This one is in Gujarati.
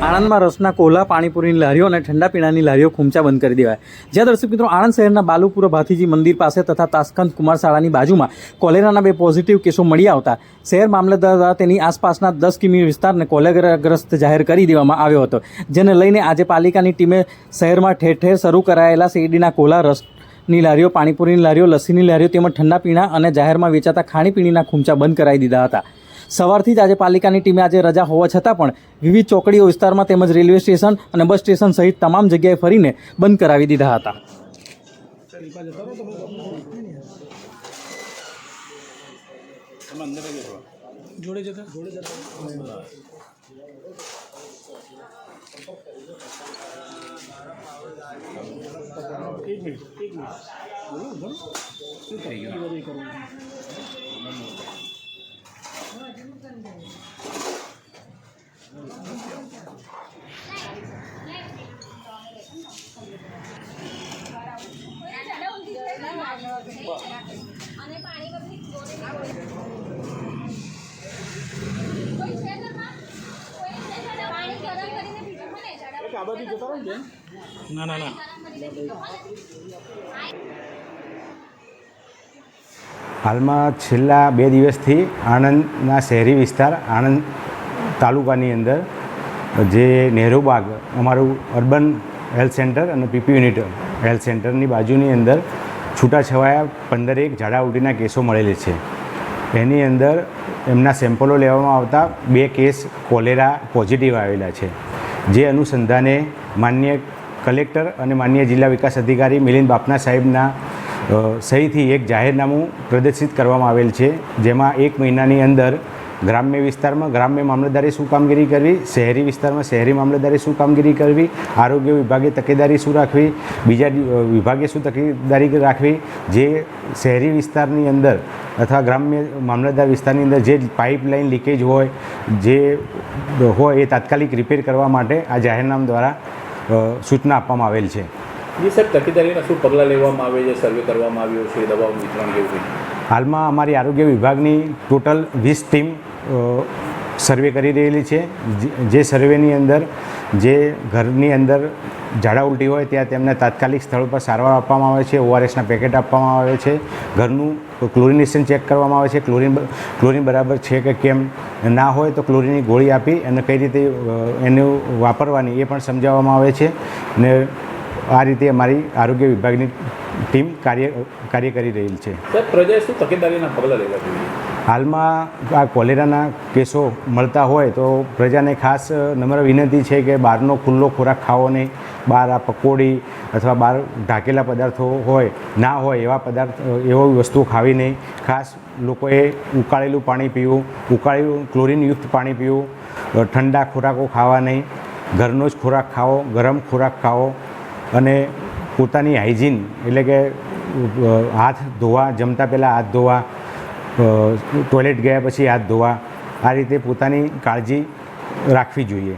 આણંદમાં રસના કોલા, પાણીપુરીની લારીઓ અને ઠંડા પીણાની લારીઓ ખૂમચા બંધ કરી દેવાય. જ્યાં દર્શક મિત્રો, આણંદ શહેરના બાલુપુર ભાથીજી મંદિર પાસે તથા તાસ્કંદ કુમાર શાળાની બાજુમાં કોલેરાના બે પોઝિટિવ કેસો મળી આવતા શહેર મામલતદાર દ્વારા તેની આસપાસના દસ કિમી વિસ્તારને કોલેરાગ્રસ્ત જાહેર કરી દેવામાં આવ્યો હતો, જેને લઈને આજે પાલિકાની ટીમે શહેરમાં ઠેર ઠેર શરૂ કરાયેલા શેરડીના કોલા રસની લારીઓ, પાણીપુરીની લારીઓ, લસ્સીની લારીઓ તેમજ ઠંડા પીણા અને જાહેરમાં વેચાતા ખાણીપીણીના ખૂમચા બંધ કરાવી દીધા હતા. સવારથી જ આજે પાલિકાની ટીમે આજે રજા હોવા છતાં પણ વિવિધ ચોકડીઓ વિસ્તારમાં તેમજ રેલવે સ્ટેશન અને બસ સ્ટેશન સહિત તમામ જગ્યાએ ફરીને બંધ કરાવી દીધા હતા. જોડે જતા? એક મિનિટ એક મિનિટ શું થઈ ગયું અને પાણી બધી જોડે કોઈ છે હાલમાં છેલ્લા બે દિવસથી આણંદના શહેરી વિસ્તાર, આણંદ તાલુકાની અંદર જે નહેરુ બાગ, અમારું અર્બન હેલ્થ સેન્ટર અને પીપી યુનિટ હેલ્થ સેન્ટરની બાજુની અંદર છૂટાછવાયા પંદરેક ઝાડા ઉલટીના કેસો મળેલી છે. એની અંદર એમના સેમ્પલો લેવામાં આવતા બે કેસ કોલેરા પોઝિટિવ આવેલા છે. જે અનુસંધાને માન્ય કલેક્ટર અને માન્ય જિલ્લા વિકાસ અધિકારી મિલિંદ બાપના સાહેબના સહીથી એક જાહેરનામું પ્રદર્શિત કરવામાં આવેલ છે, જેમાં એક મહિનાની અંદર ગ્રામ્ય વિસ્તારમાં ગ્રામ્ય મામલતદારે શું કામગીરી કરવી, શહેરી વિસ્તારમાં શહેરી મામલતદારે શું કામગીરી કરવી, આરોગ્ય વિભાગે તકેદારી શું રાખવી, બીજા વિભાગે શું તકેદારી રાખવી, જે શહેરી વિસ્તારની અંદર અથવા ગ્રામ્ય મામલતદાર વિસ્તારની અંદર જે પાઇપલાઇન લીકેજ હોય, જે હોય એ તાત્કાલિક રિપેર કરવા માટે આ જાહેરનામ દ્વારા સૂચના આપવામાં આવેલ છે. જી સાહેબ તકેદારીના શું પગલાં લેવામાં આવે છે? સર્વે કરવામાં આવ્યો છે દવાઓનું વિતરણ કેવું હાલમાં અમારી આરોગ્ય વિભાગની ટોટલ વીસ ટીમ સર્વે કરી રહેલી છે. જે- સર્વેની અંદર, જે ઘરની અંદર ઝાડા ઉલટી હોય ત્યાં તેમને તાત્કાલિક સ્થળ પર સારવાર આપવામાં આવે છે ઓઆરએસના પેકેટ આપવામાં આવે છે. ઘરનું ક્લોરિનેશન ચેક કરવામાં આવે છે. ક્લોરિન ક્લોરિન બરાબર છે કે કેમ ના હોય તો ક્લોરિનની ગોળી આપી અને કઈ રીતે એનું વાપરવાની એ પણ સમજાવવામાં આવે છે. ને આ રીતે અમારી આરોગ્ય વિભાગની ટીમ કાર્ય કાર્ય કરી રહેલ છે. પ્રજાએ શું તકેદારીના પગલાં લેવા જોઈએ હાલમાં આ કોલેરાના કેસો મળતા હોય તો પ્રજાને ખાસ નમ્ર વિનંતી છે કે બહારનો ખુલ્લો ખોરાક ખાવો નહીં. બહાર આ પકોડી અથવા બહાર ઢાકેલા પદાર્થો હોય ના હોય એવા પદાર્થ એવો વસ્તુ ખાવી નહીં. ખાસ લોકોએ ઉકાળેલું પાણી પીવું ઉકાળેલું ક્લોરીનયુક્ત પાણી પીવું ઠંડા ખોરાકો ખાવા નહીં. ઘરનો જ ખોરાક ખાવો ગરમ ખોરાક ખાવો. અને પોતાની હાઇજીન એટલે કે હાથ ધોવા, જમતા પહેલાં હાથ ધોવા ટોયલેટ ગયા પછી હાથ ધોવા, આ રીતે પોતાની કાળજી રાખવી જોઈએ.